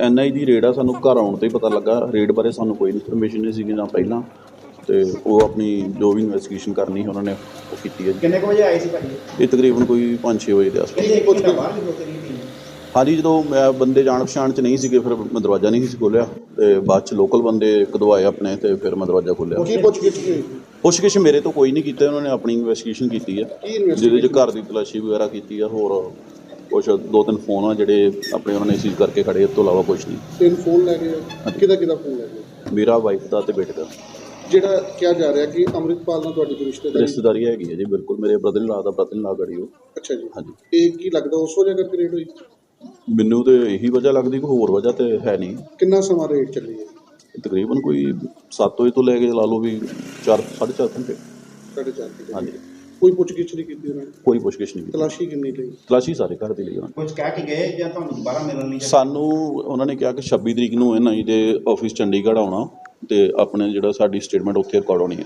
NI ਦੀ raid ਆ ਸਾਨੂੰ ਘਰ ਆਉਣ ਤੇ ਹੀ ਪਤਾ ਲੱਗਾ। ਰੇਡ ਬਾਰੇ ਸਾਨੂੰ ਕੋਈ ਇਨਫੋਰਮੇਸ਼ਨ ਨਹੀਂ ਸੀਗੀ ਨਾ ਪਹਿਲਾਂ। ਤੇ ਉਹ ਆਪਣੀ ਜੋ ਵੀ ਇਨਵੈਸਟੀਗੇਸ਼ਨ ਕਰਨੀ ਸੀ ਉਹਨਾਂ ਨੇ ਉਹ ਕੀਤੀ ਹੈ ਜੀ। ਕਿੰਨੇ ਕੁ ਵਜੇ ਆਏ ਸੀ ਭਾਜੀ? ਇਹ ਤਕਰੀਬਨ ਕੋਈ 5-6 ਵਜੇ ਦੇ ਆਸ ਕਿੰਨੇ ਕੁ ਵਜੇ ਬਾਹਰ ਨਿਕਲ ਨਹੀਂ ਹਾਂਜੀ ਜਦੋਂ ਮੈਂ ਬੰਦੇ ਜਾਣ ਪਛਾਣ ਚ ਨਹੀਂ ਸੀਗੇ ਫਿਰ ਮੈਂ ਦਰਵਾਜ਼ਾ ਨਹੀਂ ਸੀ ਖੋਲ੍ਹਿਆ। ਤੇ ਬਾਅਦ ਚ ਲੋਕਲ ਬੰਦੇ ਕਦਵਾਏ ਆਪਣੇ ਤੇ ਫਿਰ ਮੈਂ ਦਰਵਾਜ਼ਾ ਖੋਲ੍ਹਿਆ। ਕੀ ਪੁੱਛ ਗਿੱਛ ਕੀ ਹੋਈ ਮੇਰੇ ਤੋਂ ਕੋਈ ਨਹੀਂ ਕੀਤਾ ਉਹਨਾਂ ਨੇ ਆਪਣੀ ਇਨਵੈਸਟੀਗੇਸ਼ਨ ਕੀਤੀ ਹੈ। ਕੀ investigation ਜਿਹਦੇ ਚ ਘਰ ਦੀ ਤਲਾਸ਼ੀ ਵਗੈਰਾ ਕੀਤੀ ਆ ਹੋਰ ਕੁਛ ਦੋ ਤਿੰਨ ਫੋਨ ਆ ਜਿਹੜੇ ਆਪਣੇ ਉਹਨਾਂ ਨੇ ਸੀਜ਼ ਕਰਕੇ ਖੜੇ ਇਸ ਤੋਂ ਇਲਾਵਾ ਕੁਝ ਨਹੀਂ। ਤਿੰਨ ਫੋਨ ਲੈ ਗਏ ਕਿਹਦਾ ਕਿਹਦਾ ਫੋਨ ਲੈ ਗਏ? ਮੇਰਾ ਵਾਈਫ ਦਾ ਤੇ ਬੇਟੇ ਦਾ। ਜਿਹੜਾ ਕਿਹਾ ਜਾ ਰਿਹਾ ਕਿ ਅੰਮ੍ਰਿਤਪਾਲ ਨਾਲ ਤੁਹਾਡੀ ਰਿਸ਼ਤੇਦਾਰੀ? ਰਿਸ਼ਤੇਦਾਰੀ ਹੈਗੀ ਹੈ ਜੀ ਬਿਲਕੁਲ। ਮੇਰੇ ਬ੍ਰਦਰ ਇਨ ਲਾ ਦਾ ਬ੍ਰਦਰ ਇਨ ਲਾ ਗੜੀ ਉਹ। ਅੱਛਾ ਜੀ। ਹਾਂਜੀ। ਇਹ ਕੀ ਲੱਗਦਾ ਉਸ ਵਜ੍ਹਾ ਕਰਕੇ ਰੇਟ ਹੋਈ? ਮੈਨੂੰ ਤੇ ਇਹੀ ਵਜ੍ਹਾ ਲੱਗਦੀ ਕੋਈ ਹੋਰ ਵਜ੍ਹਾ ਤੇ ਹੈ ਨਹੀਂ। ਕਿੰਨਾ ਸਮਾਂ ਰੇਟ ਚੱਲੀ ਹੈ? ਤਕਰੀਬਨ ਕੋਈ 7 ਵਜੇ ਤੋਂ ਲੈ ਕੇ ਲਾ ਲਓ ਵੀ 4 4.5 ਘੰਟੇ। ਸਾਢੇ ਚਾਰ ਘੰਟੇ। ਹਾਂਜੀ। ਕੋਈ ਪੁੱਛ ਗਿੱਛ ਨਹੀਂ ਕੀਤੀ ਉਹਨਾਂ ਨੇ। ਕੋਈ ਪੁੱਛਗਿੱਛ ਨਹੀਂ ਕੀਤੀ। ਤਲਾਸ਼ੀ ਕਿੰਨੀ ਲਈ? ਤਲਾਸ਼ੀ ਸਾਰੇ ਘਰ ਦੀ ਲਈ ਉਹਨਾਂ ਨੇ। ਕੁਝ ਕਹਿ ਕੇ ਗਏ ਜਾਂ ਤੁਹਾਨੂੰ ਦੁਬਾਰਾ ਮਿਲਣ ਲਈ? ਸਾਨੂੰ ਉਹਨਾਂ ਨੇ ਕਿਹਾ ਕਿ 26 ਤਰੀਕ ਨੂੰ ਇਹਨਾਂ ਜੀ ਦੇ ਆਫਿਸ ਚੰਡੀਗੜ੍ਹ ਆਉਣਾ ਤੇ ਆਪਣੇ ਜਿਹੜਾ ਸਾਡੀ ਸਟੇਟਮੈਂਟ ਉੱਥੇ ਰਿਕਾਰਡ ਹੋਣੀ ਹੈ।